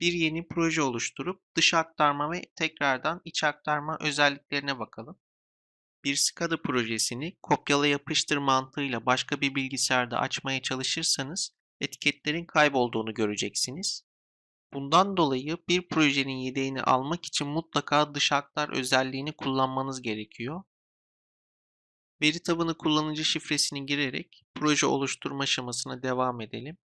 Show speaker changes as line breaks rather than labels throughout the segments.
Bir yeni proje oluşturup dış aktarma ve tekrardan iç aktarma özelliklerine bakalım. Bir SCADA projesini kopyala yapıştır mantığıyla başka bir bilgisayarda açmaya çalışırsanız etiketlerin kaybolduğunu göreceksiniz. Bundan dolayı bir projenin yedeğini almak için mutlaka dış aktar özelliğini kullanmanız gerekiyor. Veri tabanı kullanıcı şifresini girerek proje oluşturma aşamasına devam edelim.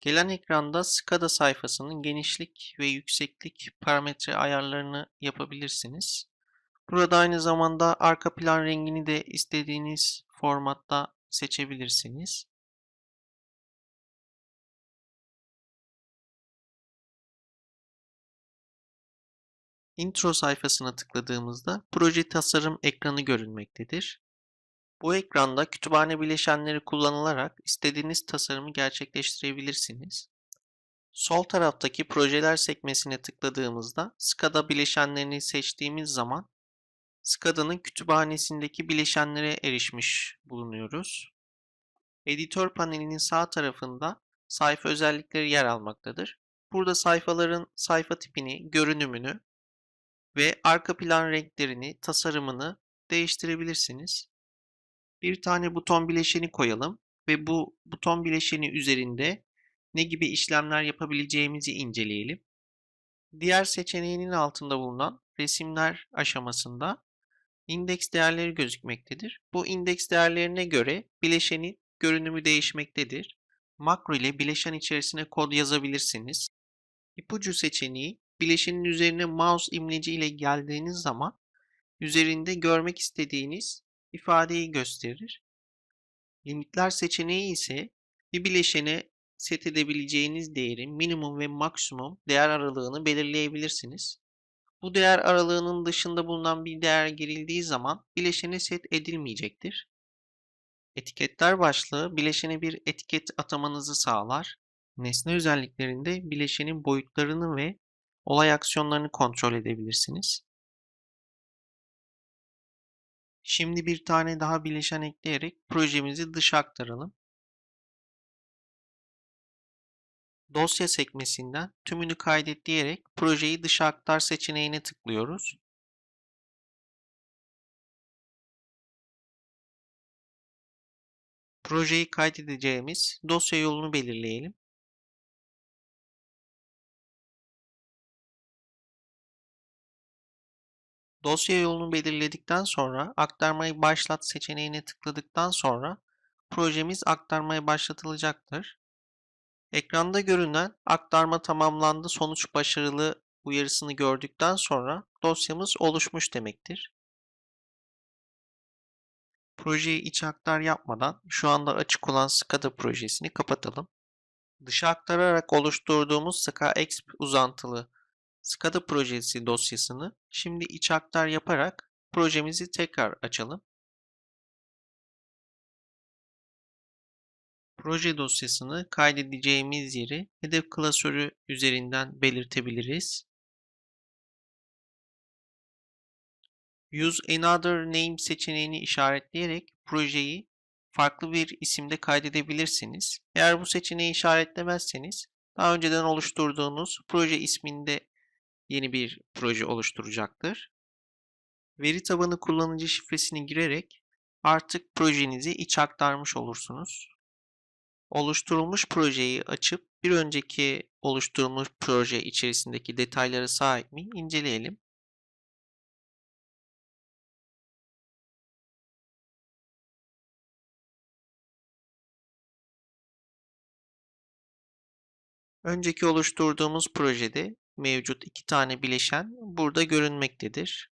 Gelen ekranda SCADA sayfasının genişlik ve yükseklik parametre ayarlarını yapabilirsiniz. Burada aynı zamanda arka plan rengini de istediğiniz formatta seçebilirsiniz. Intro sayfasına tıkladığımızda proje tasarım ekranı görünmektedir. Bu ekranda kütüphane bileşenleri kullanılarak istediğiniz tasarımı gerçekleştirebilirsiniz. Sol taraftaki projeler sekmesine tıkladığımızda SCADA bileşenlerini seçtiğimiz zaman SCADA'nın kütüphanesindeki bileşenlere erişmiş bulunuyoruz. Editör panelinin sağ tarafında sayfa özellikleri yer almaktadır. Burada sayfaların sayfa tipini, görünümünü ve arka plan renklerini, tasarımını değiştirebilirsiniz. Bir tane buton bileşeni koyalım ve bu buton bileşeni üzerinde ne gibi işlemler yapabileceğimizi inceleyelim. Diğer seçeneğinin altında bulunan resimler aşamasında indeks değerleri gözükmektedir. Bu indeks değerlerine göre bileşenin görünümü değişmektedir. Makro ile bileşen içerisine kod yazabilirsiniz. İpucu seçeneği bileşenin üzerine mouse imleci ile geldiğiniz zaman üzerinde görmek istediğiniz ifadeyi gösterir. Limitler seçeneği ise bir bileşene set edebileceğiniz değerin minimum ve maksimum değer aralığını belirleyebilirsiniz. Bu değer aralığının dışında bulunan bir değer girildiği zaman bileşene set edilmeyecektir. Etiketler başlığı bileşene bir etiket atamanızı sağlar. Nesne özelliklerinde bileşenin boyutlarını ve olay aksiyonlarını kontrol edebilirsiniz. Şimdi bir tane daha bileşen ekleyerek projemizi dışa aktaralım. Dosya sekmesinden tümünü kaydet diyerek projeyi dışa aktar seçeneğine tıklıyoruz. Projeyi kaydedeceğimiz dosya yolunu belirleyelim. Dosya yolunu belirledikten sonra aktarmayı başlat seçeneğine tıkladıktan sonra projemiz aktarmaya başlatılacaktır. Ekranda görünen aktarma tamamlandı sonuç başarılı uyarısını gördükten sonra dosyamız oluşmuş demektir. Projeyi iç aktar yapmadan şu anda açık olan SCADA projesini kapatalım. Dışa aktararak oluşturduğumuz SCAEXP uzantılı SCADA projesi dosyasını şimdi iç aktar yaparak projemizi tekrar açalım. Proje dosyasını kaydedeceğimiz yeri hedef klasörü üzerinden belirtebiliriz. Use another name seçeneğini işaretleyerek projeyi farklı bir isimde kaydedebilirsiniz. Eğer bu seçeneği işaretlemezseniz daha önceden oluşturduğunuz proje isminde yeni bir proje oluşturacaktır. Veri tabanı kullanıcı şifresini girerek artık projenizi iç aktarmış olursunuz. Oluşturulmuş projeyi açıp bir önceki oluşturulmuş proje içerisindeki detaylara sahip mi inceleyelim. Önceki oluşturduğumuz projede mevcut iki tane bileşen burada görünmektedir.